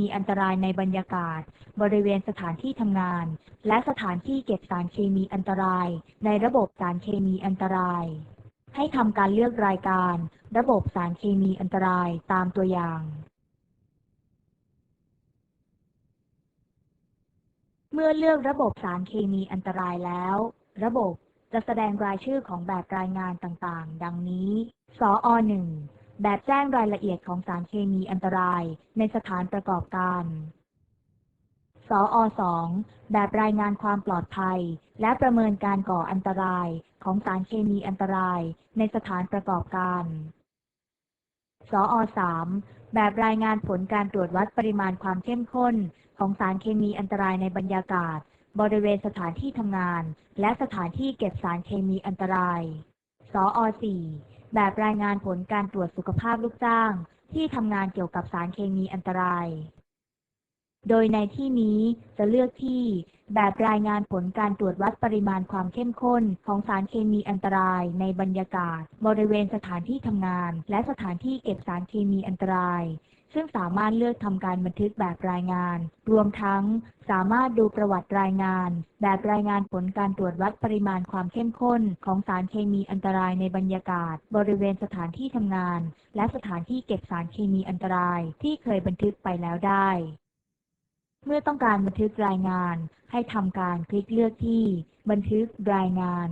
มีอันตรายในบรรยากาศ บริเวณสถานที่ทำงาน และสถานที่เก็บสารเคมีอันตราย ในระบบสารเคมีอันตราย ให้ทำการเลือกรายการ ระบบสารเคมีอันตรายตามตัวอย่าง เมื่อเลือกระบบสารเคมีอันตรายแล้ว ระบบจะแสดงรายชื่อของแบบรายงานต่างๆ ดังนี้ สอ1 แบบแจ้งรายละเอียดของสารเคมีอันตรายในสถานประกอบการ สอ2แบบรายงานความปลอดภัย และประเมินการก่ออันตรายของสารเคมีอันตรายในสถานประกอบการ สอ3แบบรายงานผลการตรวจวัดปริมาณความเข้มข้นของสารเคมีอันตรายในบรรยากาศ บริเวณสถานที่ทำงาน และสถานที่เก็บสารเคมีอันตราย สอ4 แบบรายงานผลการตรวจสุขภาพลูกจ้าง ที่ทำงานเกี่ยวกับสารเคมีอันตราย โดยในที่นี้จะเลือกที่ แบบรายงานผลการตรวจวัดปริมาณความเข้มข้นของสารเคมีอันตราย ในบรรยากาศ บริเวณสถานที่ทำงาน และสถานที่เก็บสารเคมีอันตราย ซึ่งสามารถเลือกทำการบันทึกแบบรายงาน รวมทั้งสามารถดูประวัติรายงาน แบบรายงานผลการตรวจวัดปริมาณความเข้มข้น ของสารเคมีอันตรายในบรรยากาศ บริเวณสถานที่ทำงาน และสถานที่เก็บสารเคมีอันตรายที่เคยบันทึกไปแล้วได้ เมื่อต้องการบันทึกรายงาน ให้ทำการคลิกเลือกที่ บันทึกรายงาน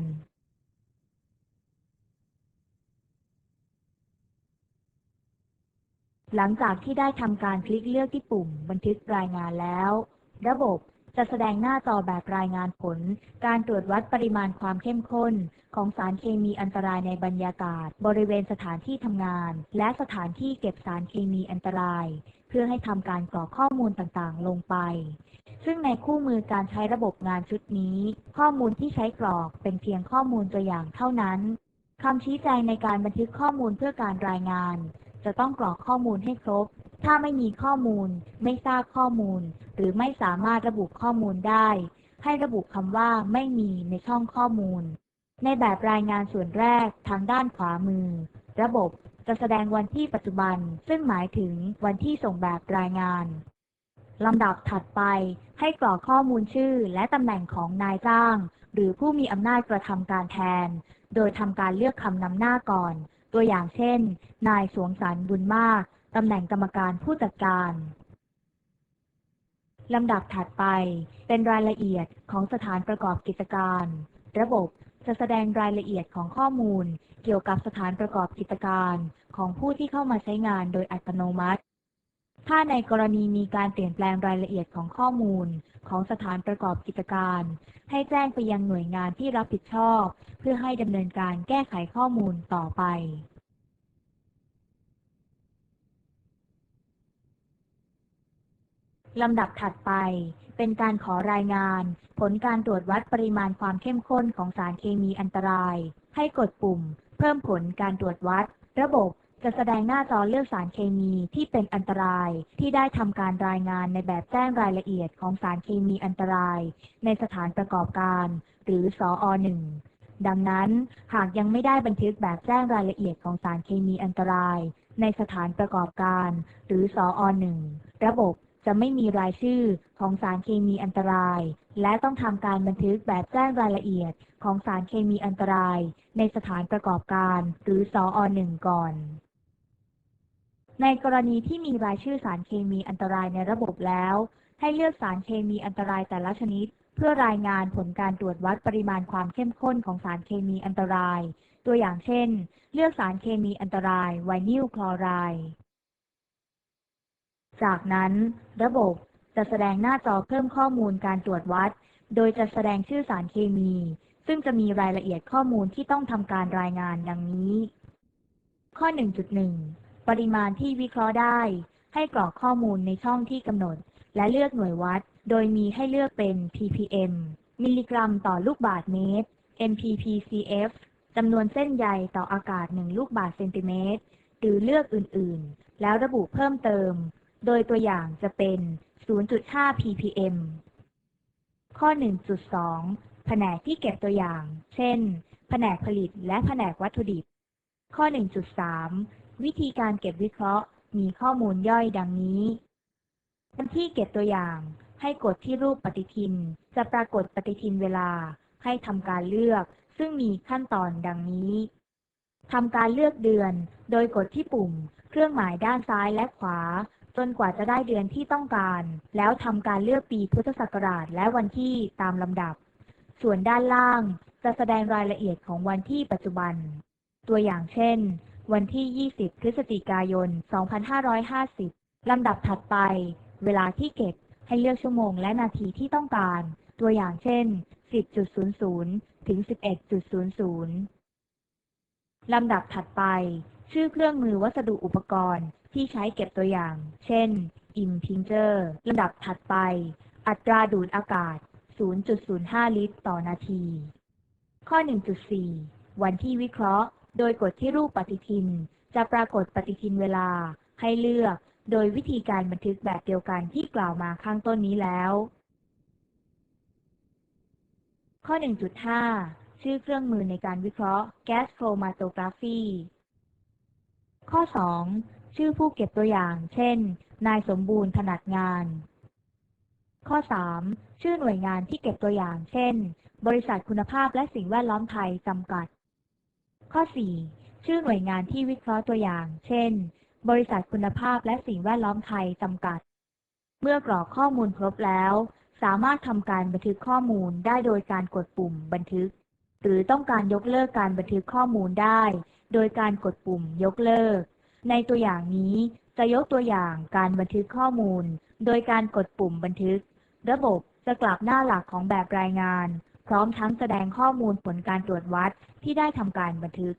หลังจากที่ได้ทำการคลิกเลือกที่ปุ่ม บันทึกรายงานแล้ว ระบบจะแสดงหน้าจอแบบรายงานผล การตรวจวัดปริมาณความเข้มข้น ของสารเคมีอันตรายในบรรยากาศ บริเวณสถานที่ทำงาน และสถานที่เก็บสารเคมีอันตราย เพื่อให้ทำการกรอกข้อมูลต่างๆ ลงไป ซึ่งในคู่มือการใช้ระบบงานชุดนี้ ข้อมูลที่ใช้กรอกเป็นเพียงข้อมูลตัวอย่างเท่านั้นคำชี้แจงในการบันทึกข้อมูลเพื่อการรายงาน จะต้องกรอกข้อมูลให้ครบ ถ้าไม่มีข้อมูล ไม่ทราบข้อมูล หรือไม่สามารถระบุข้อมูลได้ ให้ระบุคำว่าไม่มีในช่องข้อมูล ในแบบรายงานส่วนแรกทางด้านขวามือ ระบบจะแสดงวันที่ปัจจุบัน ซึ่งหมายถึงวันที่ส่งแบบรายงานลำดับถัดไปให้กรอกข้อมูลชื่อและตำแหน่งของนายจ้าง หรือผู้มีอำนาจกระทำการแทน โดยทำการเลือกคำนำหน้าก่อน ตัวอย่างเช่น นายสวงสารบุญมากตำแหน่งกรรมการผู้จัดการลำดับถัดไปเป็นรายละเอียดของสถานประกอบกิจการ ระบบจะแสดงรายละเอียดของข้อมูล เกี่ยวกับสถานประกอบกิจการ ของผู้ที่เข้ามาใช้งานโดยอัตโนมัติ ถ้าในกรณีมีการเปลี่ยนแปลงรายละเอียดของข้อมูล ของสถานประกอบกิจการ ให้แจ้งไปยังหน่วยงานที่รับผิดชอบ เพื่อให้ดำเนินการแก้ไขข้อมูลต่อไปลำดับถัดไป เป็นการขอรายงาน ผลการตรวจวัดปริมาณความเข้มข้นของสารเคมีอันตราย ให้กดปุ่ม เพิ่มผลการตรวจวัด ระบบ จะแสดงหน้าจอเลือกสารเคมีที่เป็นอันตราย ที่ได้ทำการรายงานในแบบแจ้งรายละเอียดของสารเคมีอันตราย ในสถานประกอบการ หรือสออ1ดังนั้นหากยังไม่ได้บันทึกแบบแจ้งรายละเอียดของสารเคมีอันตราย ในสถานประกอบการ หรือสออ1ระบบจะไม่มีรายชื่อของสารเคมีอันตราย และต้องทำการบันทึกแบบแจ้งรายละเอียดของสารเคมีอันตราย ในสถานประกอบการ หรือสอ1ก่อน ในกรณีที่มีรายชื่อสารเคมีอันตรายในระบบแล้ว ให้เลือกสารเคมีอันตรายแต่ละชนิด เพื่อรายงานผลการตรวจวัดปริมาณความเข้มข้นของสารเคมีอันตราย ตัวอย่างเช่น เลือกสารเคมีอันตรายไวนิลคลอไรด์จากนั้น ระบบจะแสดงหน้าจอเพิ่มข้อมูลการตรวจวัด โดยจะแสดงชื่อสารเคมี ซึ่งจะมีรายละเอียดข้อมูลที่ต้องทำการรายงานดังนี้ ข้อ 1.1 ปริมาณที่วิเคราะห์ได้ ให้กรอกข้อมูลในช่องที่กำหนด และเลือกหน่วยวัด โดยมีให้เลือกเป็น ppm มิลลิกรัมต่อลูกบาศก์เมตร mppcf จำนวนเส้นใยต่ออากาศ 1 ลูกบาศก์เซนติเมตร หรือเลือกอื่น ๆ แล้วระบุเพิ่มเติม โดยตัวอย่างจะเป็น 0.5 ppm ข้อ 1.2 แผนกที่เก็บตัวอย่าง เช่น แผนกผลิตและแผนกวัตถุดิบ ข้อ 1.3 วิธีการเก็บวิเคราะห์ มีข้อมูลย่อยดังนี้วันที่เก็บตัวอย่าง ให้กดที่รูปปฏิทิน จะปรากฏปฏิทินเวลา ให้ทำการเลือก ซึ่งมีขั้นตอนดังนี้ทำการเลือกเดือน โดยกดที่ปุ่ม เครื่องหมายด้านซ้ายและขวา จนกว่าจะได้เดือนที่ต้องการ แล้วทำการเลือกปีพุทธศักราชและวันที่ตามลำดับ ส่วนด้านล่างจะแสดงรายละเอียดของวันที่ปัจจุบัน ตัวอย่างเช่น วันที่ 20 พฤศจิกายน 2550 ลำดับถัดไป เวลาที่เก็บให้เลือกชั่วโมงและนาทีที่ต้องการ ตัวอย่างเช่น 10.00 ถึง 11.00 ลำดับถัดไป ชื่อเครื่องมือวัสดุอุปกรณ์ที่ใช้เก็บตัวอย่าง เช่น Impinger ลำดับถัดไป อัตราดูดอากาศ 0.05 ลิตรต่อนาที ข้อ 1.4 วันที่วิเคราะห์ โดยกดที่รูปปฏิทิน จะปรากฏปฏิทินเวลาให้เลือก โดยวิธีการบันทึกแบบเดียวกันที่กล่าวมาข้างต้นนี้แล้ว ข้อ 1.5 ชื่อเครื่องมือในการวิเคราะห์ Gas Chromatography ข้อ 2 ชื่อผู้เก็บตัวอย่าง เช่น นายสมบูรณ์ถนัดงาน ข้อ 3 ชื่อหน่วยงานที่เก็บตัวอย่าง เช่น บริษัทคุณภาพและสิ่งแวดล้อมไทยจำกัด ข้อ 4 ชื่อหน่วยงานที่วิเคราะห์ตัวอย่าง เช่น บริษัทคุณภาพและสิ่งแวดล้อมไทยจำกัด เมื่อกรอกข้อมูลครบแล้ว สามารถทำการบันทึกข้อมูลได้โดยการกดปุ่มบันทึก หรือต้องการยกเลิกการบันทึกข้อมูลได้ โดยการกดปุ่มยกเลิก ในตัวอย่างนี้จะยกตัวอย่างการบันทึกข้อมูล โดยการกดปุ่มบันทึก ระบบจะกลับหน้าหลักของแบบรายงาน พร้อมทั้งแสดงข้อมูลผลการตรวจวัดที่ได้ทำการบันทึก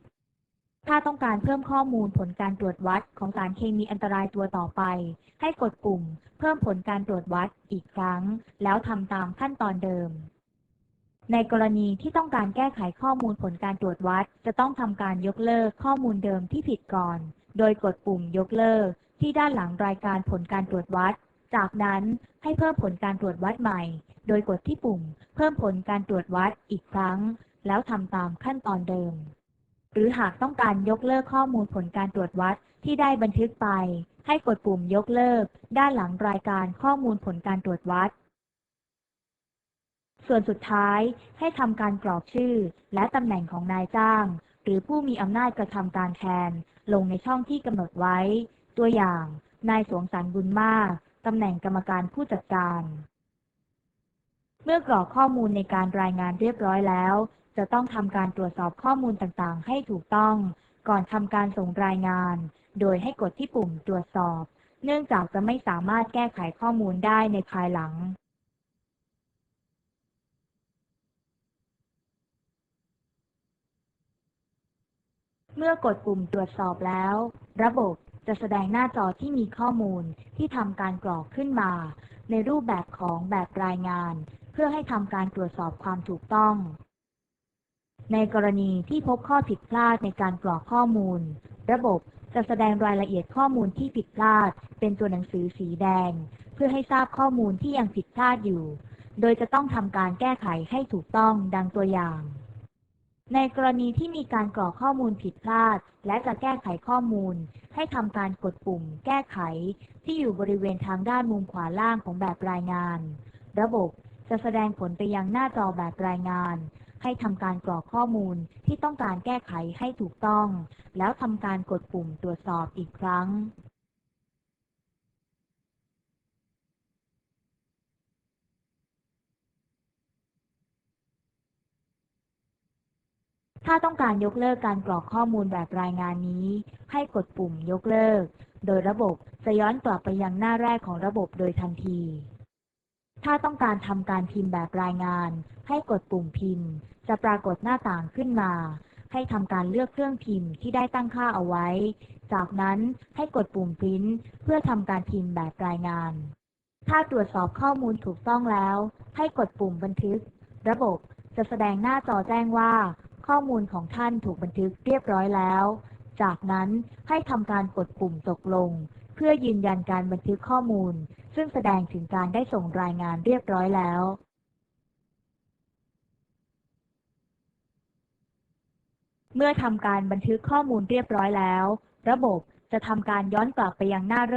ถ้าต้องการเพิ่มข้อมูลผลการตรวจวัดของสารเคมีอันตรายตัวต่อไป ให้กดปุ่ม เพิ่มผลการตรวจวัดอีกครั้ง แล้วทำตามขั้นตอนเดิม ในกรณีที่ต้องการแก้ไขข้อมูลผลการตรวจวัด จะต้องทำการยกเลิกข้อมูลเดิมที่ผิดก่อน โดยกดปุ่มยกเลิกที่ด้านหลังรายการผลการตรวจวัด จากนั้นให้เพิ่มผลการตรวจวัดใหม่ โดยกดที่ปุ่ม เพิ่มผลการตรวจวัดอีกครั้ง แล้วทำตามขั้นตอนเดิม หรือหากต้องการยกเลิกข้อมูลผลการตรวจวัดที่ได้บันทึกไป ให้กดปุ่มยกเลิก ด้านหลังรายการข้อมูลผลการตรวจวัด ส่วนสุดท้ายให้ทำการกรอกชื่อ และตำแหน่งของนายจ้าง หรือผู้มีอำนาจกระทำการแทน ลงในช่องที่กำหนดไว้ ตัวอย่าง นายสวงสรรบุญมาก ตำแหน่งกรรมการผู้จัดการ เมื่อกรอกข้อมูลในการรายงานเรียบร้อยแล้ว จะต้องทำการตรวจสอบข้อมูลต่างๆ ให้ถูกต้อง ก่อนทำการส่งรายงาน โดยให้กดที่ปุ่มตรวจสอบ เนื่องจากจะไม่สามารถแก้ไขข้อมูลได้ในภายหลังเมื่อกดปุ่มตรวจสอบแล้ว ระบบ จะแสดงหน้าจอที่มีข้อมูลที่ทำการกรอกขึ้นมา ในรูปแบบของแบบรายงาน เพื่อให้ทำการตรวจสอบความถูกต้อง ในกรณีที่พบข้อผิดพลาดในการกรอกข้อมูล ระบบจะแสดงรายละเอียดข้อมูลที่ผิดพลาด เป็นตัวหนังสือสีแดง เพื่อให้ทราบข้อมูลที่ยังผิดพลาดอยู่ โดยจะต้องทำการแก้ไขให้ถูกต้องดังตัวอย่าง ในกรณีที่มีการกรอกข้อมูลผิดพลาด และจะแก้ไขข้อมูล ให้ทำการกดปุ่ม แก้ไข ที่อยู่บริเวณทางด้านมุมขวาล่างของแบบรายงาน ระบบจะแสดงผลไปยังหน้าจอแบบรายงาน ให้ทำการกรอกข้อมูลที่ต้องการแก้ไขให้ถูกต้อง แล้วทำการกดปุ่มตรวจสอบอีกครั้ง ถ้าต้องการยกเลิกการกรอกข้อมูลแบบรายงานนี้ ให้กดปุ่มยกเลิก โดยระบบจะย้อนกลับไปยังหน้าแรกของระบบโดยทันที ถ้าต้องการทำการพิมพ์แบบรายงาน ให้กดปุ่มพิมพ์ จะปรากฏหน้าต่างขึ้นมา ให้ทำการเลือกเครื่องพิมพ์ที่ได้ตั้งค่าเอาไว้ จากนั้นให้กดปุ่มพิมพ์เพื่อทำการพิมพ์แบบรายงาน ถ้าตรวจสอบข้อมูลถูกต้องแล้ว ให้กดปุ่มบันทึก ระบบจะแสดงหน้าจอแจ้งว่า ข้อมูลของท่านถูกบันทึกเรียบร้อยแล้ว จากนั้นให้ทำการกดปุ่มตกลง เพื่อยืนยันการบันทึกข้อมูล ซึ่งแสดงถึงการได้ส่งรายงานเรียบร้อยแล้วเมื่อทำการบันทึกข้อมูลเรียบร้อยแล้ว ระบบจะทำการย้อนกลับไปยังหน้าเริ่ม